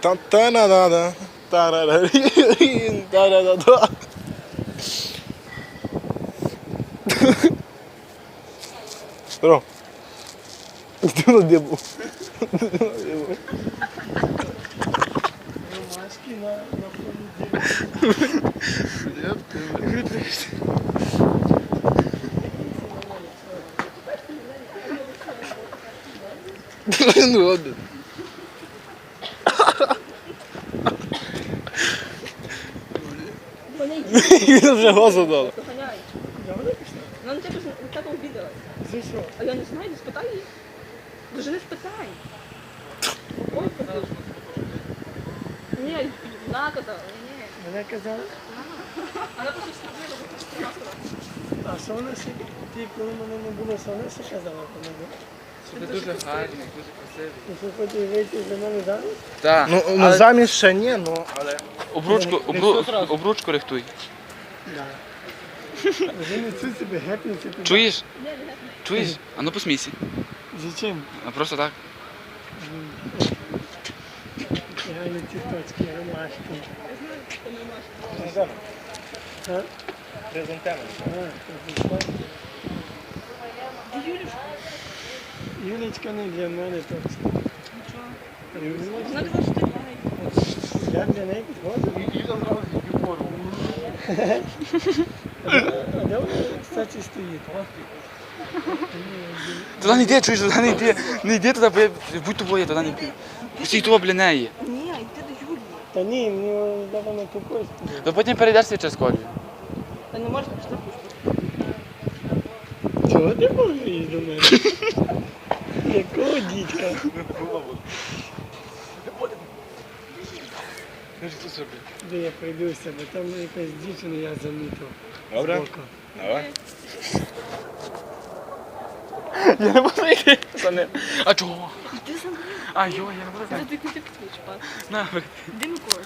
Та-та-на-да-да. Тарарарін, та-да-да-да. Здорово. Ти на де був? Маски на, на понеділок. Він годин. Він вже. Добре? Ну, на тебе ж на тебе обідала. За що? А я не знаю, не спитай її. Дуже не спитай. Ой, подожди. Ні, вона казала, ні. Мене казали? Вона просто встановила, бо просто вона сказала. А що вона? Ти, коли мене не було, що вона ще казала про мене? Ти дуже гарний, дуже красивий. Ти що хочеш вийти за мене заміж? Так. Ну, ну заміж ще ні, ну, але... обручку, Не- не обру, обручку рихтуй. Да. Вже не цю себе гепнути. Чуєш? Чуєш? А ну посмійся. Зачем? А просто так. Реально цвіточки, ромашки. Це Юлечка не для мене точно. Вона Юлечка, казала, що ти гай. Я для неї підходжу. А де вона, кстати, стоїть? Туди не йди, чуєш, туди не йди. Не йди туди, бо я будь тобою, туди не йди. Стій того біля неї. Ні, йди до Юлії. Та ні, мені давно покой стоїть. То потім перейдеш через колію. Та не можна штрафу. Чого ти можеш до мене? Якого дідька? Де я прийдуся, себе, там якась дівчина я замітив. Добре? Давай. Я не буду йти за ним. А чого? Ти за мною. А йо, я не буду. Ти ти ключ, пан. На, Де Микола?